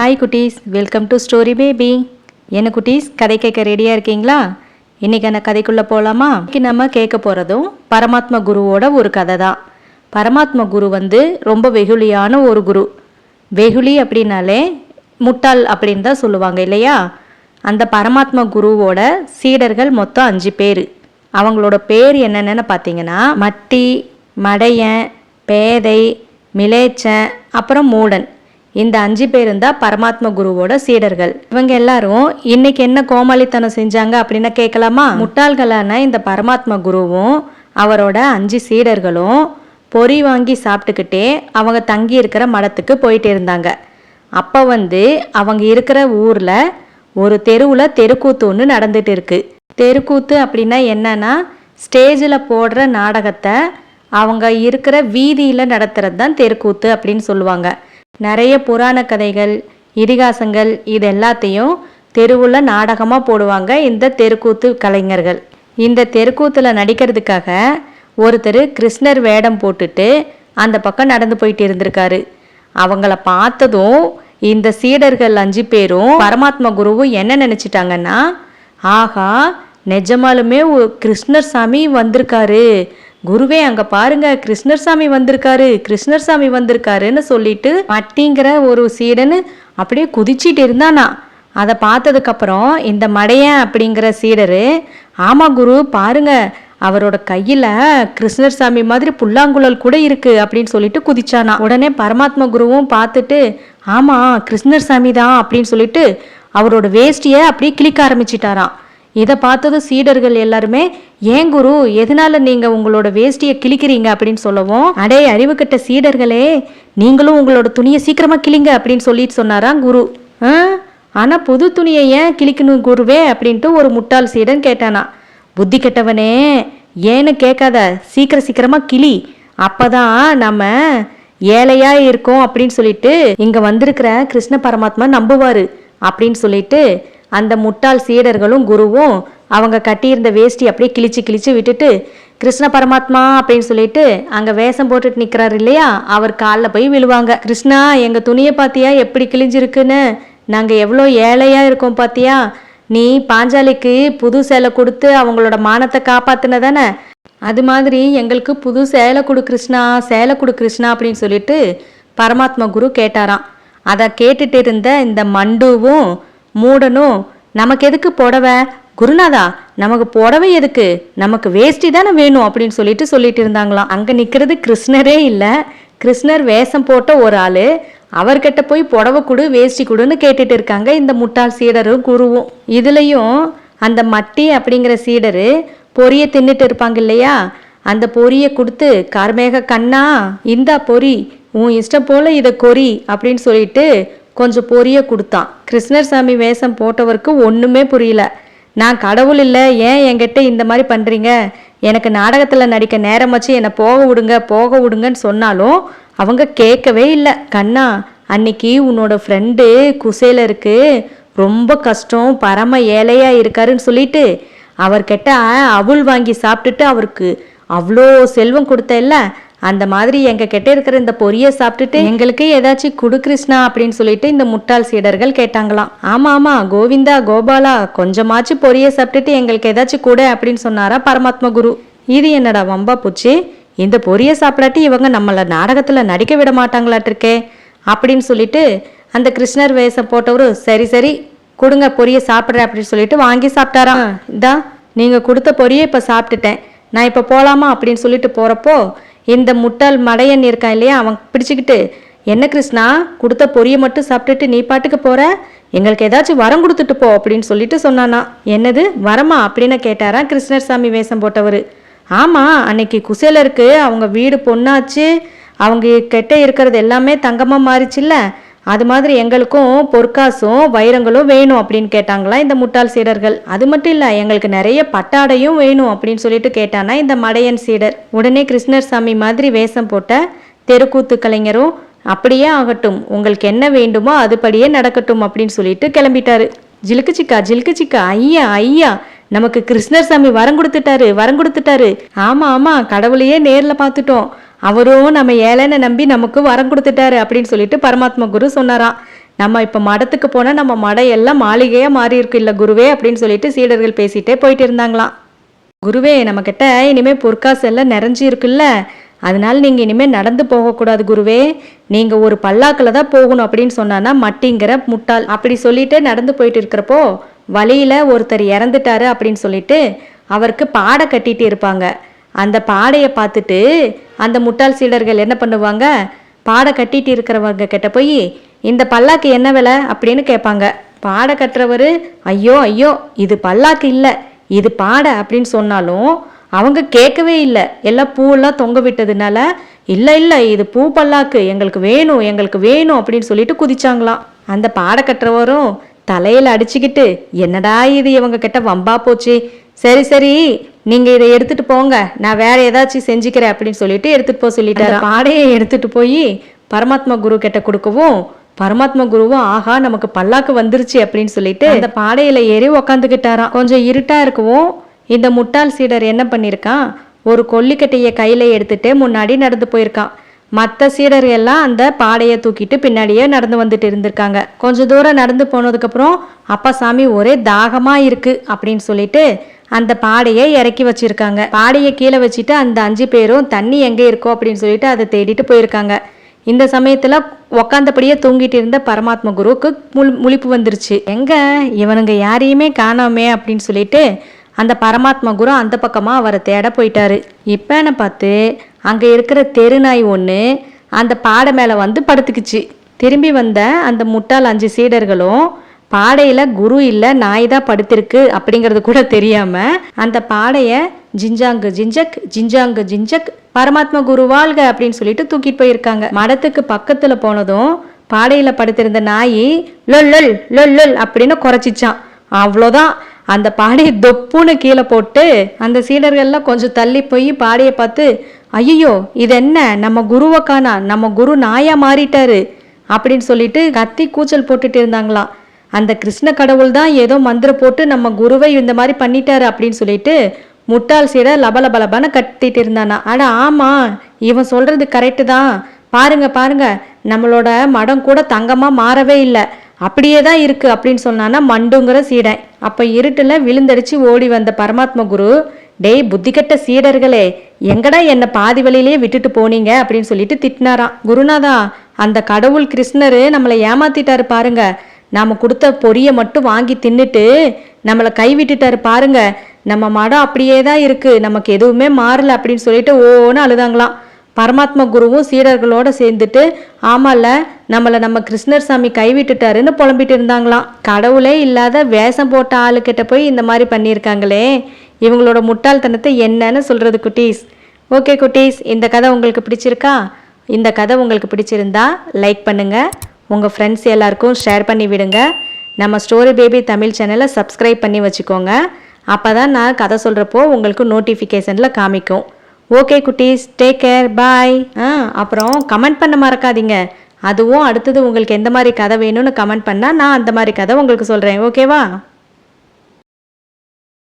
Hi குட்டீஸ். Welcome to story baby என்ன குட்டீஸ் கதை கேட்க ரெடியாக இருக்கீங்களா? இன்றைக்கான கதைக்குள்ளே போகலாமா இன்றைக்கி நம்ம கேட்க போகிறதும் பரமாத்ம குருவோட ஒரு கதை தான். பரமாத்ம குரு வந்து ரொம்ப வெகுளியான ஒரு குரு. வெகுளி அப்படின்னாலே முட்டாள் அப்படின்னு தான் சொல்லுவாங்க இல்லையா? அந்த பரமாத்ம குருவோட சீடர்கள் மொத்தம் அஞ்சு பேர். அவங்களோட பேர் என்னென்னு பார்த்தீங்கன்னா மட்டி மடையன் பேதை மிலேச்சன் அப்புறம் மூடன். இந்த அஞ்சு பேரும் தான் பரமாத்ம குருவோட சீடர்கள். இவங்க எல்லாரும் இன்னைக்கு என்ன கோமாளித்தனம் செஞ்சாங்க? அப்படின்னு கேட்கலாமா முட்டாள்களான இந்த பரமாத்ம குருவும் அவரோட அஞ்சு சீடர்களும் பொறி வாங்கி சாப்பிட்டுக்கிட்டே அவங்க தங்கி இருக்கிற மடத்துக்கு போயிட்டு இருந்தாங்க. அப்போ வந்து அவங்க இருக்கிற ஊரில் ஒரு தெருவில் தெருக்கூத்து ஒன்று நடந்துட்டு இருக்கு. தெருக்கூத்து அப்படின்னா என்னன்னா ஸ்டேஜில் போடுற நாடகத்தை அவங்க இருக்கிற வீதியில் நடத்துறது தான் தெருக்கூத்து அப்படின்னு சொல்லுவாங்க. நிறைய புராண கதைகள் இதிகாசங்கள் இது எல்லாத்தையும் தெருவில் நாடகமாக போடுவாங்க இந்த தெருக்கூத்து கலைஞர்கள். இந்த தெருக்கூத்தில் நடிக்கிறதுக்காக ஒருத்தர் கிருஷ்ணர் வேடம் போட்டுட்டு அந்த பக்கம் நடந்து போயிட்டு இருந்திருக்காரு. அவங்கள பார்த்ததும் இந்த சீடர்கள் அஞ்சு பேரும் பரமாத்மா குருவும் என்ன நினச்சிட்டாங்கன்னா ஆஹா நிஜமாலுமே கிருஷ்ணர் சாமி வந்திருக்காரு. குருவே அங்க பாருங்க கிருஷ்ணர் சாமி வந்திருக்காரு கிருஷ்ணர் சாமி வந்திருக்காருன்னு சொல்லிட்டு மட்டிங்கிற ஒரு சீடன்னு அப்படியே குதிச்சிட்டு இருந்தானா. அதை பார்த்ததுக்கப்புறம் இந்த மடையன் அப்படிங்கிற சீடரு ஆமா குரு பாருங்க அவரோட கையில கிருஷ்ணர் சாமி மாதிரி புல்லாங்குழல் கூட இருக்கு அப்படின்னு சொல்லிட்டு குதிச்சானா. உடனே பரமாத்ம குருவும் பார்த்துட்டு ஆமா கிருஷ்ணர் சாமி தான் அப்படின்னு சொல்லிட்டு அவரோட வேஷ்டியை அப்படியே கிளிக்க ஆரம்பிச்சிட்டாராம். இதை பார்த்ததும் சீடர்கள் எல்லாருமே ஏன் குரு எதனால நீங்க உங்களோட வேஷ்டியை கிழிக்கிறீங்க? அப்படின்னு சொல்லவும் அடே அறிவு கட்ட சீடர்களே நீங்களும் உங்களோட துணியை சீக்கிரமா கிழிங்க அப்படின்னு சொல்லிட்டு சொன்னாராம் குரு. ஆ? ஆனா புது துணியை ஏன் கிழிக்கணும் குருவே? அப்படின்ட்டு ஒரு முட்டாள் சீடன் கேட்டானா. புத்தி கெட்டவனே ஏன்னு கேட்காத சீக்கிரம் சீக்கிரமா கிளி அப்பதான் நம்ம ஏழையா இருக்கோம் அப்படின்னு சொல்லிட்டு இங்க வந்திருக்கிற கிருஷ்ண பரமாத்மா நம்புவாரு அப்படின்னு சொல்லிட்டு அந்த முட்டாள் சீடர்களும் குருவும் அவங்க கட்டியிருந்த வேஷ்டி அப்படியே கிழிச்சு கிழிச்சு விட்டுட்டு கிருஷ்ண பரமாத்மா அப்படின்னு சொல்லிட்டு அங்கே வேஷம் போட்டுட்டு நிற்கிறாரு இல்லையா? அவர் காலில் போய் விழுவாங்க. கிருஷ்ணா எங்கள் துணியை பார்த்தியா எப்படி கிழிஞ்சிருக்குன்னு? நாங்கள் எவ்வளோ ஏழையாக இருக்கோம் பார்த்தியா நீ பாஞ்சாலிக்கு புது சேலை கொடுத்து அவங்களோட மானத்தை காப்பாத்தின தானே அது மாதிரி எங்களுக்கு புது சேலை கொடு கிருஷ்ணா சேலை கொடு கிருஷ்ணா அப்படின்னு சொல்லிட்டு பரமாத்மா குரு கேட்டாராம். அதை கேட்டுட்டு இருந்த இந்த மண்டுவும் மூடனும் நமக்கு எதுக்கு புடவை? குருநாதா நமக்கு புடவை எதுக்கு? நமக்கு வேஷ்டி தானே வேணும் அப்படின்னு சொல்லிட்டு சொல்லிட்டு இருந்தாங்களாம். அங்கே நிற்கிறது கிருஷ்ணரே இல்லை. கிருஷ்ணர் வேஷம் போட்ட ஒரு ஆள். அவர்கிட்ட போய் புடவை கொடு வேஷ்டி கொடுன்னு கேட்டுட்டு இருக்காங்க இந்த முட்டாள் சீடரும் குருவும். இதுலேயும் அந்த மட்டி அப்படிங்கிற சீடரு பொரிய தின்னுட்டு இருப்பாங்க இல்லையா? அந்த பொரியை கொடுத்து கார்மேக கண்ணா இந்தா பொரி. உன் இஷ்டம் போல இதை கொரி அப்படின்னு சொல்லிட்டு கொஞ்சம் பொரிய கொடுத்தான். கிருஷ்ணர் சாமி வேஷம் போட்டவருக்கு ஒன்றுமே புரியல. நான் கடவுள் இல்லை ஏன் என்கிட்ட இந்த மாதிரி பண்ணுறீங்க எனக்கு நாடகத்தில் நடிக்க நேரம் வச்சு என்னை போக விடுங்க போக விடுங்கன்னு சொன்னாலும் அவங்க கேட்கவே இல்லை. கண்ணா அன்னைக்கு உன்னோட ஃப்ரெண்டு குசையில் இருக்கு. ரொம்ப கஷ்டம் பரம ஏழையாக இருக்காருன்னு சொல்லிட்டு அவர்கிட்ட அவுள் வாங்கி சாப்பிட்டுட்டு அவருக்கு அவ்வளோ செல்வம் கொடுத்தல்ல அந்த மாதிரி எங்க கிட்ட இருக்கிற இந்த பொரியை சாப்பிட்டுட்டு எங்களுக்கு ஏதாச்சும் குடு கிருஷ்ணா அப்படின்னு சொல்லிட்டு இந்த முட்டாள் சீடர்கள் கேட்டாங்களாம். ஆமா ஆமா கோவிந்தா கோபாலா கொஞ்சமாச்சும் பொரியை சாப்பிட்டுட்டு எங்களுக்கு ஏதாச்சும் கொடு அப்படின்னு சொன்னாரா பரமாத்ம குரு. இது என்னடா வம்பா பூச்சி? இந்த பொரியை சாப்பிடாட்டி இவங்க நம்மள நாடகத்துல நடிக்க விட மாட்டாங்களாட்டிருக்கே அப்படின்னு சொல்லிட்டு அந்த கிருஷ்ணர் வேஷம் போட்டவரு சரி சரி கொடுங்க பொரியை சாப்பிட்றேன் அப்படின்னு சொல்லிட்டு வாங்கி சாப்பிட்டாராம். இதா நீங்க கொடுத்த பொரியை இப்ப சாப்பிட்டுட்டேன். நான் இப்ப போலாமா அப்படின்னு சொல்லிட்டு போறப்போ இந்த முட்டாள் மடையன் இருக்கான் இல்லையா அவன் பிடிச்சிக்கிட்டு என்ன கிருஷ்ணா கொடுத்த பொரியை மட்டும் சாப்பிட்டுட்டு நீ பாட்டுக்கு போற? எங்களுக்கு ஏதாச்சும் வரம் கொடுத்துட்டு போ அப்படின்னு சொல்லிட்டு சொன்னானா. என்னது வரமா? அப்படின்னு கேட்டாரா கிருஷ்ணர் சாமி வேஷம் போட்டவர். ஆமா அன்னைக்கு குசேலருக்கு அவங்க வீடு பொண்ணாச்சு அவங்க கிட்ட இருக்கிறது எல்லாமே தங்கமாக மாறிச்சுல்ல அது மாதிரி எங்களுக்கும் பொற்காசும் வைரங்களும் வேணும் அப்படின்னு கேட்டாங்களாம் இந்த முட்டாள் சீடர்கள்? அது மட்டும் இல்லை எங்களுக்கு நிறைய பட்டாடையும் வேணும் அப்படின்னு சொல்லிட்டு கேட்டானா இந்த மடையன் சீடர். உடனே கிருஷ்ணர் சாமி மாதிரி வேஷம் போட்ட தெருக்கூத்து கலைஞரும் அப்படியே ஆகட்டும் உங்களுக்கு என்ன வேண்டுமோ அதுபடியே நடக்கட்டும் அப்படின்னு சொல்லிட்டு கிளம்பிட்டாரு. ஜிலுக்கு சிக்கா ஜிலுக்கு சிக்கா ஐயா ஐயா நமக்கு கிருஷ்ணர் சாமி வரம் கொடுத்துட்டாரு வரம் கொடுத்துட்டாரு. ஆமா ஆமா கடவுளையே நேர்ல பார்த்துட்டோம். அவரும் நம்ம ஏழைன்னு நம்பி நமக்கு வரம் கொடுத்துட்டாரு அப்படின்னு சொல்லிட்டு பரமாத்மா குரு சொன்னாராம். நம்ம இப்போ மடத்துக்கு போனால் நம்ம மடம் எல்லாம் மாளிகையாக மாறி இருக்கு இல்லை குருவே அப்படின்னு சொல்லிட்டு சீடர்கள் பேசிகிட்டே போயிட்டு இருந்தாங்களாம். குருவே நம்மக்கிட்ட இனிமேல் பொற்காசு எல்லாம் நிறைஞ்சு இருக்குல்ல. அதனால நீங்கள் இனிமேல் நடந்து போகக்கூடாது குருவே. நீங்கள் ஒரு பல்லாக்கில் தான் போகணும் அப்படின்னு சொன்னான்னா மட்டிங்கிற முட்டாள். அப்படி சொல்லிட்டு நடந்து போயிட்டு இருக்கிறப்போ வழியில் ஒருத்தர் இறந்துட்டாரு அப்படின்னு சொல்லிட்டு அவருக்கு பாடை கட்டிட்டு இருப்பாங்க. அந்த பாடையை பார்த்துட்டு அந்த முட்டாள் சீடர்கள் என்ன பண்ணுவாங்க? பாடை கட்டிட்டு இருக்கிறவங்க கிட்ட போய் இந்த பல்லாக்கு என்ன விலை? அப்படின்னு கேட்பாங்க. பாடை கட்டுறவர் ஐயோ ஐயோ இது பல்லாக்கு இல்லை இது பாடை அப்படின்னு சொன்னாலும் அவங்க கேட்கவே இல்லை. எல்லாம் பூவெல்லாம் தொங்க விட்டதுனால இல்லை இல்லை இது பூ பல்லாக்கு எங்களுக்கு வேணும் எங்களுக்கு வேணும் அப்படின்னு சொல்லிட்டு குதிச்சாங்களாம். அந்த பாடை கட்டுறவரும் தலையில் அடிச்சுக்கிட்டு என்னடா இது இவங்க கிட்ட வம்பா போச்சு? சரி சரி நீங்க இதை எடுத்துட்டு போங்க. நான் வேற ஏதாச்சும் செஞ்சுக்கிறேன் அப்படின்னு சொல்லிட்டு எடுத்துட்டு போக சொல்லிட்டாரு. பாடையை எடுத்துட்டு போய் பரமாத்மா குரு கிட்ட கொடுக்கவும் பரமாத்மா குருவும் ஆஹா நமக்கு பல்லாக்கு வந்துருச்சு அப்படின்னு சொல்லிட்டு அந்த பாடையில ஏறி உக்காந்துக்கிட்டாராம். கொஞ்சம் இருட்டா இருக்கவும் இந்த முட்டாள் சீடர் என்ன பண்ணியிருக்கான் ஒரு கொல்லிக்கட்டையை கையில எடுத்துட்டு முன்னாடி நடந்து போயிருக்கான். மற்ற சீடர் எல்லாம் அந்த பாடையை தூக்கிட்டு பின்னாடியே நடந்து வந்துட்டு இருந்திருக்காங்க. கொஞ்ச தூரம் நடந்து போனதுக்கப்புறம் அப்பா சாமி ஒரே தாகமா இருக்கு அப்படின்னு சொல்லிட்டு அந்த பாடையை இறக்கி வச்சிருக்காங்க. பாடையை கீழே வச்சுட்டு அந்த அஞ்சு பேரும் தண்ணி எங்கே இருக்கோ அப்படின்னு சொல்லிட்டு அதை தேடிட்டு போயிருக்காங்க. இந்த சமயத்துல உக்காந்தபடியே தூங்கிட்டு இருந்த பரமாத்ம குருவுக்கு முழு முழிப்பு வந்துருச்சு. எங்க? இவனுங்க யாரையுமே காணாமே அப்படின்னு சொல்லிட்டு அந்த பரமாத்மா குரு அந்த பக்கமாக அவரை தேட போயிட்டாரு. இப்பன்னு பார்த்து அங்கே இருக்கிற தெருநாய் ஒன்று அந்த பாடை மேலே வந்து படுத்துக்குச்சு. திரும்பி வந்த அந்த முட்டாள் அஞ்சு சீடர்களும் பாடையில் குரு இல்லை நாய் தான் படுத்திருக்கு அப்படிங்கிறது கூட தெரியாமல் அந்த பாடையை ஜிஞ்சாங்கு ஜிஞ்சக் ஜிஞ்சாங்கு ஜிஞ்சக் பரமாத்மா குரு வாழ்க அப்படின்னு சொல்லிட்டு தூக்கிட்டு போயிருக்காங்க. மடத்துக்கு பக்கத்தில் போனதும் பாடையில் படுத்திருந்த நாய் லொல் லொல் லொல் லொல் அப்படின்னு குறைச்சிச்சான். அவ்வளோதான் அந்த பாடையை தொப்புன்னு கீழே போட்டு அந்த சீடர்கள்லாம் கொஞ்சம் தள்ளி போய் பாடையை பார்த்து ஐயோ இது என்ன? நம்ம குருவை காணா நம்ம குரு நாயா மாறிட்டாரு அப்படின்னு சொல்லிட்டு கத்தி கூச்சல் போட்டுட்டு இருந்தாங்களாம். அந்த கிருஷ்ண கடவுள் தான் ஏதோ மந்திரம் போட்டு நம்ம குருவை இந்த மாதிரி பண்ணிட்டாரு அப்படின்னு சொல்லிட்டு முட்டாள் சீடை லபலபலபான கத்திட்டு இருந்தானா. அட ஆமா இவன் சொல்றது கரெக்டு தான். பாருங்க பாருங்க நம்மளோட மடம் கூட தங்கமா மாறவே இல்லை. அப்படியே தான் இருக்கு அப்படின்னு சொன்னான்னா மண்டுங்கிற சீடன் அப்ப இருட்டுல விழுந்தடிச்சு ஓடி வந்த பரமாத்ம குரு டேய் புத்திகட்ட சீடர்களே எங்கடா என்ன பாதி வழியிலேயே விட்டுட்டு போனீங்க? அப்படின்னு சொல்லிட்டு திட்டினாராம். குருநாதா அந்த கடவுள் கிருஷ்ணரு நம்மளை ஏமாத்திட்டாரு பாருங்க. நாம கொடுத்த பொரியை மட்டும் வாங்கி தின்னுட்டு நம்மளை கைவிட்டுட்டாரு பாருங்க. நம்ம மடம் அப்படியே தான் இருக்கு. நமக்கு எதுவுமே மாறல அப்படின்னு சொல்லிட்டு ஓன்னு அழுதாங்களாம். பரமாத்மா குருவும் சீடர்களோட சேர்ந்துட்டு ஆமால நம்மளை நம்ம கிருஷ்ணர் சாமி கைவிட்டுட்டாருன்னு புலம்பிட்டு இருந்தாங்களாம். கடவுளே இல்லாத வேஷம் போட்ட ஆளுக்கிட்ட போய் இந்த மாதிரி பண்ணியிருக்காங்களே. இவங்களோட முட்டாள்தனத்தை என்னன்னு சொல்கிறது குட்டீஸ். ஓகே குட்டீஸ் இந்த கதை உங்களுக்கு பிடிச்சிருக்கா? இந்த கதை உங்களுக்கு பிடிச்சிருந்தா லைக் பண்ணுங்கள் உங்கள் ஃப்ரெண்ட்ஸ் எல்லாருக்கும் ஷேர் பண்ணி விடுங்க. நம்ம ஸ்டோரி பேபி தமிழ் சேனலை சப்ஸ்கிரைப் பண்ணி வச்சுக்கோங்க. அப்போ தான் நான் கதை சொல்கிறப்போ உங்களுக்கு நோட்டிஃபிகேஷனில் காமிக்கும். ஓகே குட்டீஸ் டேக் கேர் பாய் ஆ அப்புறம் கமெண்ட் பண்ண மறக்காதீங்க. அதுவும் அடுத்தது உங்களுக்கு எந்த மாதிரி கதை வேணும்னு கமெண்ட் பண்ணால் நான் அந்த மாதிரி கதை உங்களுக்கு சொல்கிறேன் ஓகேவா